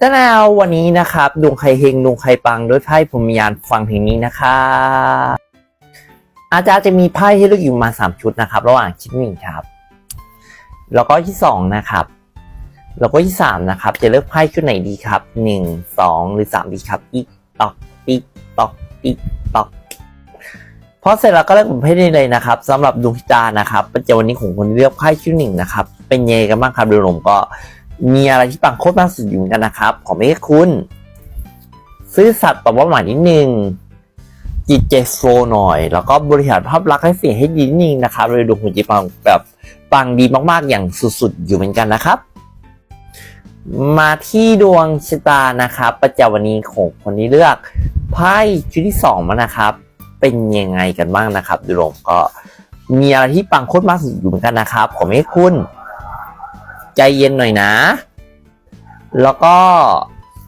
แต่แล้ววันนี้นะครับดวงใครเฮงดวงใครปังด้วยไพ่พรมยานฟังเพลงนี้นะครับอาจารย์จะมีไพ่ให้เลือกอยู่มาสามชุดนะครับ ระหว่างชิ้นหนึ่งครับ แล้วก็ที่สองนะครับ แล้วก็ที่สามนะครับ จะเลือกไพ่ชุดไหนดีครับหนึ่งสองหรือสามดีครับอีกตอกอีกตอกอีกตอกพอเสร็จแล้วก็เลือกผมให้ได้เลยนะครับสำหรับดวงชะตานะครับประจำวันนี้ของคนเลือกไพ่ชุดหนึ่งนะครับ เป็นยังไงกันบ้างครับโดยรวมก็ มีอะไรที่ปังโคตรมากสุดอยู่เหมือนกันนะครับ ขอไม่ให้คุณ ซื่อสัตย์ต่อเป้าหมายนิดนึงจิตใจโฟหน่อย แล้วก็บริหารภาพลักษณ์ให้เสียให้ดีนิดนึงนะครับเลยดวงคุณจิตปังแบบปังดีมากๆอย่างสุดๆ อยู่เหมือนกันนะครับ มาที่ดวงชะตานะครับ ประจำวันนี้ของคนที่เลือกไพ่ชุดที่สองมานะครับ เป็นยังไงกันบ้างนะครับดูลงก็มีอะไรที่ปังโคตรมากสุดอยู่เหมือนกันนะครับ ขอไม่ให้คุณ ใจเย็นหน่อยนะ แล้วก็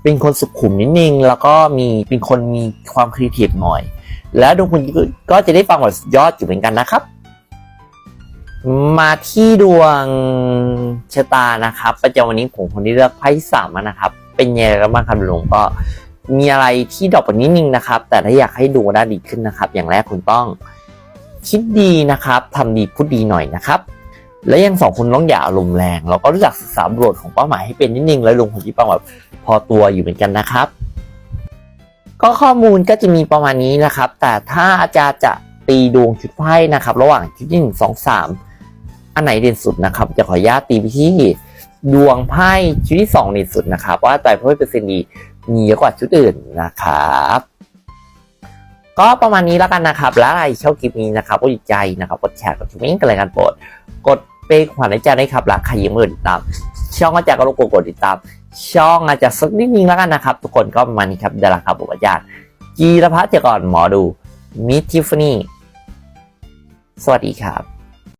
เป็นคนสุขุมนิดนึง แล้วก็มีเป็นคนมีความครีเอทีฟหน่อย แล้วดวงคุณก็จะได้ฟังแบบสุดยอดอยู่เหมือนกันนะครับ มาที่ดวงชะตานะครับ ประจำวันนี้ผมคนที่เลือกไพ่สามนะครับ เป็นยังไงกันบ้างครับดวงก็มีอะไรที่ดรอกปนิดนึงนะครับ แต่ถ้าอยากให้ดูได้ดีขึ้นนะครับ อย่างแรกคุณต้องคิดดีนะครับทำดีพูดดีหน่อยนะครับ และยังสองคนต้องอย่าอารมณ์แรงเราก็รู้จักศึกษาบทของเป้าหมายให้เป็นนิดนึงแล้วลงผลที่ปังแบบพอตัวอยู่เหมือนกันนะครับ ก็ข้อมูลก็จะมีประมาณนี้นะครับ แต่ถ้าอาจารย์จะตีดวงชุดไพ่นะครับ ระหว่างชุดที่หนึ่งสองสามอันไหนเด่นสุดนะครับ จะขออนุญาตตีไปที่ดวงไพ่ชุดที่สองเด่นสุดนะครับ ว่าแต่เพื่อเปอร์เซ็นต์ดีมีเยอะกว่าชุดอื่นนะครับก็ประมาณนี้แล้วกันนะครับ แล้วอะไรชอบคลิปนี้นะครับก็ดีใจนะครับ กดแชร์ กดทิ้งกันรายการโปรด กด เป้ขวัญให้อาจได้ครับหลักใครยังไม่กดติดตาม ช่องอาจารย์ก็รบกวนกดติดตาม ช่องอาจารย์สักนิดนึงแล้วกันนะครับ ทุกคนก็ประมาณนี้ครับเดี๋ยวละครับผมอาจารย์จีรพัฒน์เจก่อนหมอดูมิทิฟนี่สวัสดีครับ